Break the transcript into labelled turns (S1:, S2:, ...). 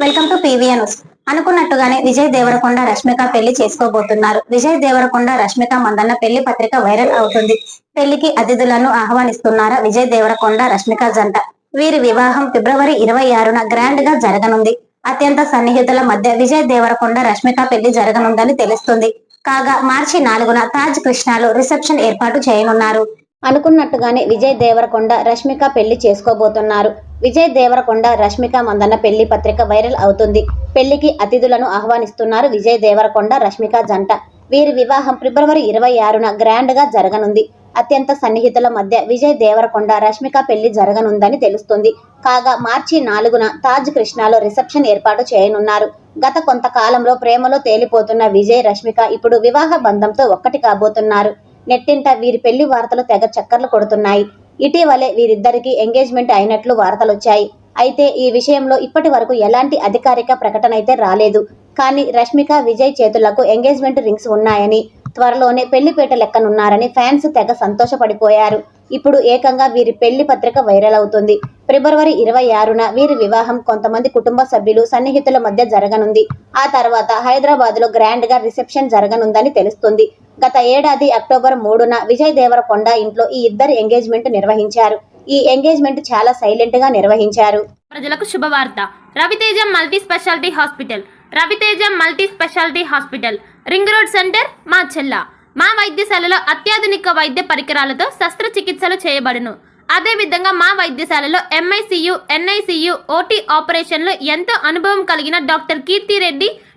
S1: Welcome to PVN news. అనుకున్నట్టుగానే విజయ్ దేవరకొండ రష్మిక పెళ్ళి చేసుకోబోతున్నారు. విజయ్ దేవరకొండ రష్మిక మందన్న పెళ్ళి పత్రిక వైరల్ అవుతుంది. పెళ్ళికి అతిథులను ఆహ్వానిస్తున్నారా విజయ్ దేవరకొండ రష్మిక జంట? వీరి వివాహం ఫిబ్రవరి ఇరవై ఆరున గ్రాండ్గా జరగనుంది. అత్యంత సన్నిహితుల మధ్య విజయ్ దేవరకొండ రష్మిక పెళ్ళి జరగనుందని తెలుస్తుంది. కాగా మార్చి నాలుగున తాజ్ కృష్ణాలో రిసెప్షన్ ఏర్పాటు చేయనున్నారు. అనుకున్నట్టుగానే విజయ్ దేవరకొండ రష్మిక పెళ్ళి చేసుకోబోతున్నారు. విజయ్ దేవరకొండ రష్మిక మందన్న పెళ్ళి పత్రిక వైరల్ అవుతుంది. పెళ్ళికి అతిథులను ఆహ్వానిస్తున్నారు విజయ్ దేవరకొండ రష్మిక జంట. వీరి వివాహం ఫిబ్రవరి ఇరవై ఆరున గ్రాండ్గా జరగనుంది. అత్యంత సన్నిహితుల మధ్య విజయ్ దేవరకొండ రష్మిక పెళ్ళి జరగనుందని తెలుస్తుంది. కాగా మార్చి నాలుగున తాజ్ కృష్ణాలో రిసెప్షన్ ఏర్పాటు చేయనున్నారు. గత కొంతకాలంలో ప్రేమలో తేలిపోతున్న విజయ్ రష్మిక ఇప్పుడు వివాహ బంధంతో ఒక్కటి కాబోతున్నారు. నెట్టింట వీరి పెళ్ళి వార్తలు తెగ చక్కర్లు కొడుతున్నాయి. ఇటీవలే వీరిద్దరికీ ఎంగేజ్మెంట్ అయినట్లు వార్తలొచ్చాయి. అయితే ఈ విషయంలో ఇప్పటి వరకు ఎలాంటి అధికారిక ప్రకటన అయితే రాలేదు. కానీ రష్మిక విజయ్ చేతులకు ఎంగేజ్మెంట్ రింగ్స్ ఉన్నాయని త్వరలోనే పెళ్ళిపేట లెక్కనున్నారని ఫ్యాన్స్ తెగ సంతోషపడిపోయారు. ఇప్పుడు ఏకంగా వీరి పెళ్ళి పత్రిక వైరల్ అవుతుంది. ఫిబ్రవరి ఇరవై ఆరున వీరి వివాహం కొంతమంది కుటుంబ సభ్యులు సన్నిహితుల మధ్య జరగనుంది. ఆ తర్వాత హైదరాబాద్లో గ్రాండ్గా రిసెప్షన్ జరగనుందని తెలుస్తుంది. గత ఏడాది అక్టోబర్ మూడున విజయ్ దేవరకొండ ఇంట్లో ఈ ఇద్దరు ఎంగేజ్మెంట్ నిర్వహించారు. ఈ ఎంగేజ్మెంట్ చాలా సైలెంట్గా నిర్వహించారు.
S2: ప్రజలకు శుభవార్త. Raviteja multi speciality hospital. Raviteja multi speciality hospital. Ring road centre మా చెల్ల. మా వైద్యశాలలో అత్యాధునిక వైద్య పరికరాలతో శస్త్రచికిత్సలు చేయబడును. అదేవిధంగా మా వైద్యశాలలో ఎంఐసియు ఎన్ఐసియు ఓటీ ఆపరేషన్లో ఎంతో అనుభవం కలిగిన doctor Keerthi Reddy